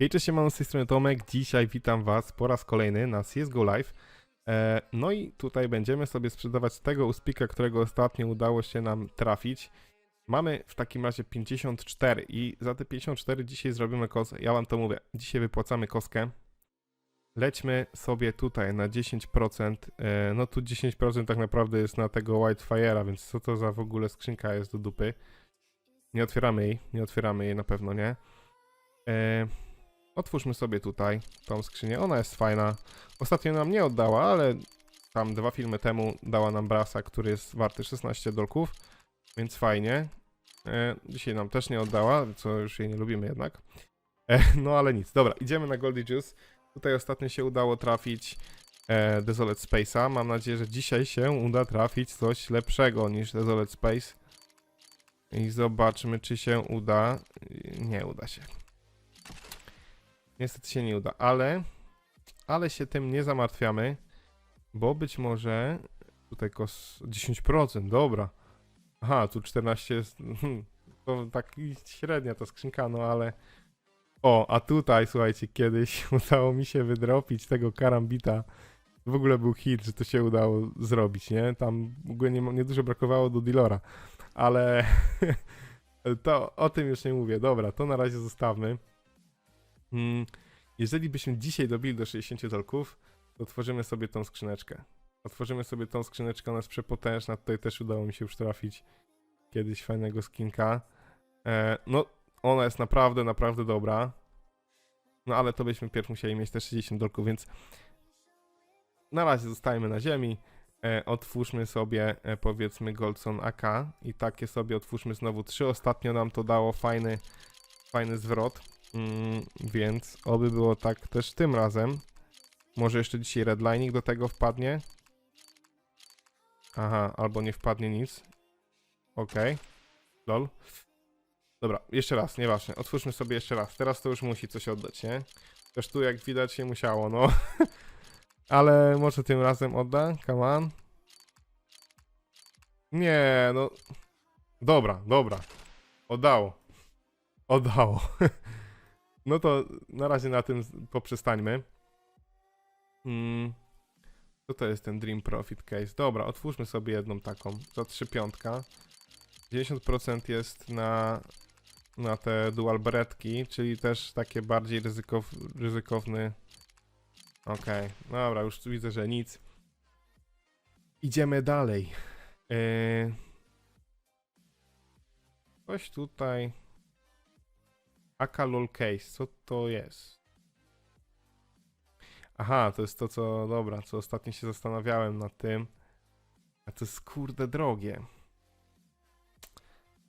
Hej, cześć, mam z tej strony Tomek. Dzisiaj witam Was po raz kolejny na CSGO Live. E, no i tutaj będziemy sobie sprzedawać tego uspika, którego ostatnio udało się nam trafić. Mamy w takim razie 54 i za te 54 dzisiaj zrobimy kosę. Ja Wam to mówię, dzisiaj wypłacamy koskę. Lećmy sobie tutaj na 10%. E, no tu 10% tak naprawdę jest na tego Whitefire'a, więc co to za w ogóle skrzynka jest do dupy. Nie otwieramy jej, nie otwieramy jej na pewno, nie? E, Otwórzmy sobie tutaj tą skrzynię. Ona jest fajna. Ostatnio nam nie oddała, ale tam dwa filmy temu dała nam brasa, który jest warty 16 dolków, więc fajnie. E, dzisiaj nam też nie oddała, co już jej nie lubimy jednak. E, no ale nic. Dobra, idziemy na Goldie Juice. Tutaj ostatnio się udało trafić e, Desolate Space'a. Mam nadzieję, że dzisiaj się uda trafić coś lepszego niż Desolate Space. I zobaczmy, czy się uda. Nie uda się. Niestety się nie uda, ale ale się tym nie zamartwiamy, bo być może tutaj kos 10%, dobra. Aha, tu 14 jest hmm, to tak średnia ta skrzynka, no ale o, a tutaj słuchajcie, kiedyś udało mi się wydropić tego karambita. W ogóle był hit, że to się udało zrobić, nie? Tam w ogóle nie, nie dużo brakowało do dealera, ale to o tym już nie mówię. Dobra, to na razie zostawmy. Mm, jeżeli byśmy dzisiaj dobili do 60 dolków, to otworzymy sobie tą skrzyneczkę. Otworzymy sobie tą skrzyneczkę, ona jest przepotężna. Tutaj też udało mi się już trafić kiedyś fajnego skinka. E, no, ona jest naprawdę, naprawdę dobra. No ale to byśmy pierw musieli mieć te 60 dolków, więc na razie zostajemy na ziemi. E, otwórzmy sobie e, powiedzmy Goldson AK i takie sobie otwórzmy znowu trzy. Ostatnio nam to dało fajny, fajny zwrot. Mm, więc oby było tak też tym razem. Może jeszcze dzisiaj redlining do tego wpadnie. Aha, albo nie wpadnie nic. Okej. Lol. Dobra, jeszcze raz, nieważne. Otwórzmy sobie jeszcze raz. Teraz to już musi coś oddać, nie? Też tu jak widać nie musiało, no. Ale może tym razem odda? Come on. Nie, no. Dobra, dobra. Oddało. Oddało. No to na razie na tym poprzestańmy. Mm. Co to jest ten Dream Profit Case? Dobra, otwórzmy sobie jedną taką za 3 piątka. 90% jest na, na te dual beretki, czyli też takie bardziej ryzykow, ryzykowny. Okej, dobra, już widzę, że nic. Idziemy dalej. Yy... Coś tutaj. Akalol Case, co to jest? Aha, to jest to, co, dobra, co ostatnio się zastanawiałem nad tym. A to jest kurde drogie.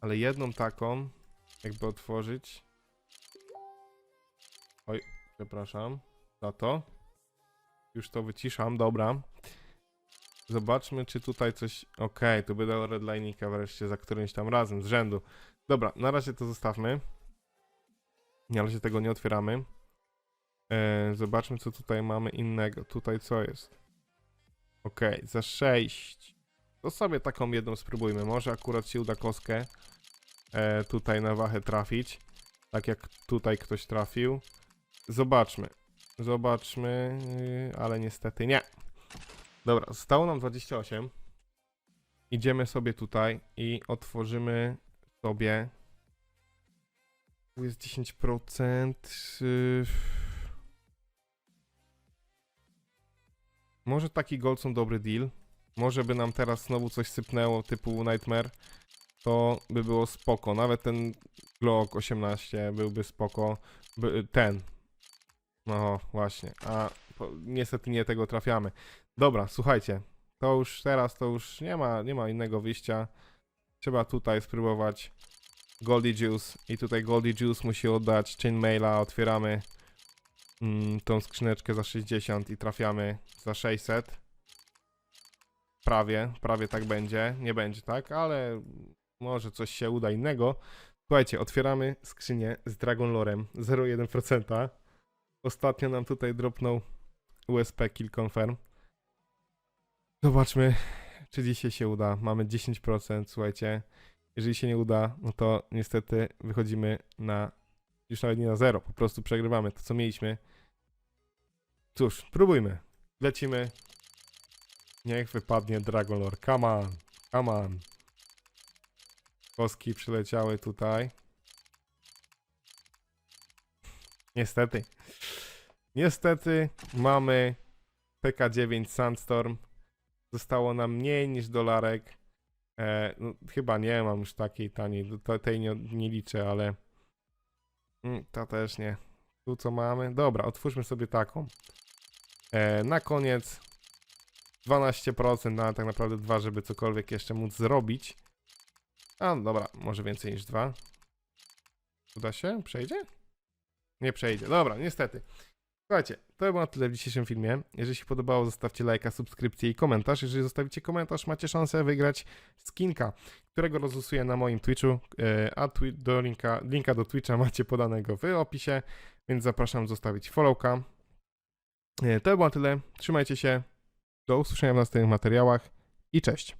Ale jedną taką, jakby otworzyć. Oj, przepraszam za to. Już to wyciszam, dobra. Zobaczmy, czy tutaj coś. Okej, tu by dał redlinika wreszcie za którymś tam razem z rzędu. Dobra, na razie to zostawmy. Na razie tego nie otwieramy. E, zobaczmy, co tutaj mamy innego. Tutaj co jest? Ok, za 6. To sobie taką jedną spróbujmy. Może akurat się uda kostkę e, tutaj na wachę trafić. Tak jak tutaj ktoś trafił. Zobaczmy. Zobaczmy, yy, ale niestety nie. Dobra, zostało nam 28. Idziemy sobie tutaj i otworzymy sobie jest 10%. Yy... Może taki gold są dobry deal. Może by nam teraz znowu coś sypnęło typu Nightmare. To by było spoko. Nawet ten Glock 18 byłby spoko. By, ten. No właśnie. A po, niestety nie tego trafiamy. Dobra, słuchajcie. To już teraz to już nie ma, nie ma innego wyjścia. Trzeba tutaj spróbować Goldie Juice i tutaj Goldie Juice musi oddać chainmaila, otwieramy mm, tą skrzyneczkę za 60 i trafiamy za 600. Prawie, prawie tak będzie, nie będzie tak, ale może coś się uda innego. Słuchajcie, otwieramy skrzynię z Dragon Lorem 0,1%. Ostatnio nam tutaj dropnął USP Kill Confirm. Zobaczmy, czy dzisiaj się uda. Mamy 10%, słuchajcie. Jeżeli się nie uda, no to niestety wychodzimy na Już nawet nie na zero, po prostu przegrywamy to, co mieliśmy. Cóż, próbujmy. Lecimy. Niech wypadnie Dragon Lord. Come on, come on. Koski przyleciały tutaj. Niestety. Niestety mamy PK9 Sandstorm. Zostało nam mniej niż dolarek. E, no, chyba nie mam już takiej taniej. To, tej nie, nie liczę, ale. Mm, ta też nie. Tu co mamy? Dobra, otwórzmy sobie taką. E, na koniec 12%, no tak naprawdę dwa, żeby cokolwiek jeszcze móc zrobić. A, dobra, może więcej niż dwa. Uda się? Przejdzie? Nie przejdzie. Dobra, niestety. Słuchajcie, to było na tyle w dzisiejszym filmie. Jeżeli się podobało, zostawcie lajka, subskrypcję i komentarz. Jeżeli zostawicie komentarz, macie szansę wygrać skinka, którego rozlosuję na moim Twitchu, e, a do linka, linka do Twitcha macie podanego w opisie, więc zapraszam zostawić followka. E, To było na tyle. Trzymajcie się. Do usłyszenia w następnych materiałach i cześć.